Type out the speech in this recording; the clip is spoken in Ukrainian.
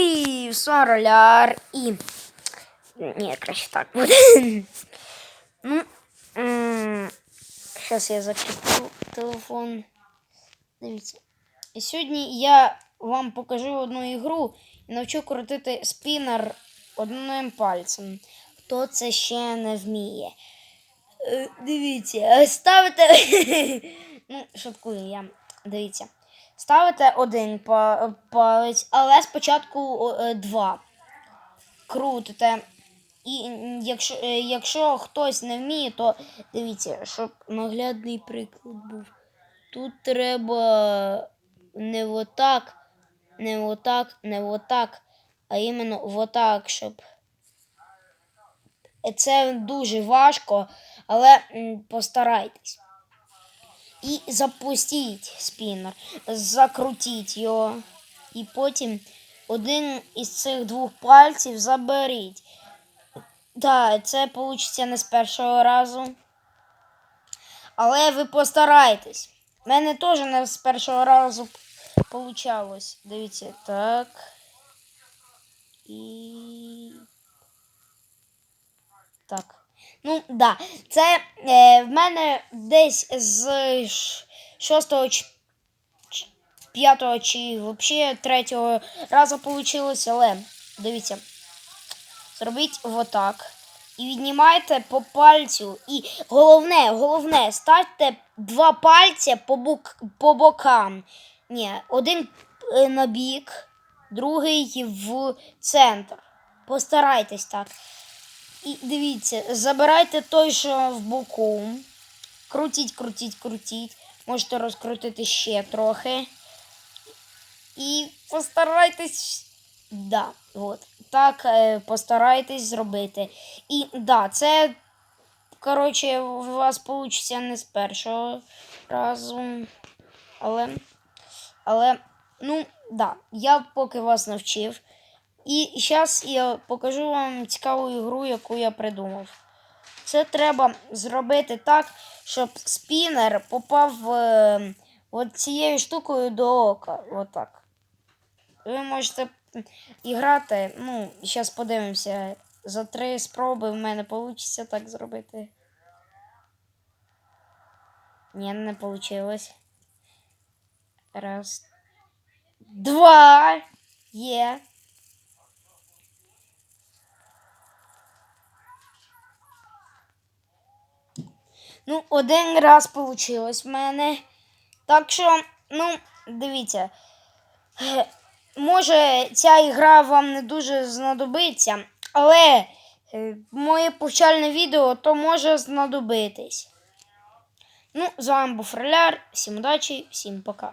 І Сороляр і. Ні, краще так буде. Ну. Зараз я закріплю телефон. Дивіться. І сьогодні я вам покажу одну ігру і навчу крутити спінер одним пальцем. Хто це ще не вміє. Е, Дивіться, ставите. ну, шуткую я. Дивіться. Ставите один палець, але спочатку е, два. Крутите. І якщо, е, якщо хтось не вміє, то дивіться, щоб наглядний приклад був. Тут треба не отак, не отак, не отак, а іменно отак, щоб. Це дуже важко, але постарайтесь. І запустіть спінер, закрутіть його. І потім один із цих двох пальців заберіть. Так, це вийде не з першого разу. Але ви постарайтесь. У мене теж не з першого разу вийшло. Дивіться, так. І. Так. Ну, да. Це е, в мене десь з 6 5 чи взагалі 3 разу вийшло, але дивіться. Зробіть отак. І віднімайте по пальцю. І головне, головне, ставте два пальця по, бок, по бокам. Ні, один е, на бік, другий в центр. Постарайтесь так. І дивіться, забирайте той, що в боку. Крутіть, крутіть, крутіть. Можете розкрутити ще трохи. І постарайтесь. Да, от. Так, е, постарайтесь зробити. І да, це, коротше, у вас вийде не з першого разу. Але, але, ну, да, я поки вас навчив. І зараз я покажу вам цікаву ігру, яку я придумав. Це треба зробити так, щоб спінер попав е, цією штукою до ока. Отак. Ви можете іграти. Ну, зараз подивимося. За три спроби в мене вийде так зробити. Ні, не вийшло. Раз. Два. Є. Ну, один раз вийшло в мене. Так що, ну, дивіться. Може, ця ігра вам не дуже знадобиться, але е, моє повчальне відео то може знадобитись. Ну, з вами був Роляр. Всім удачі, всім пока.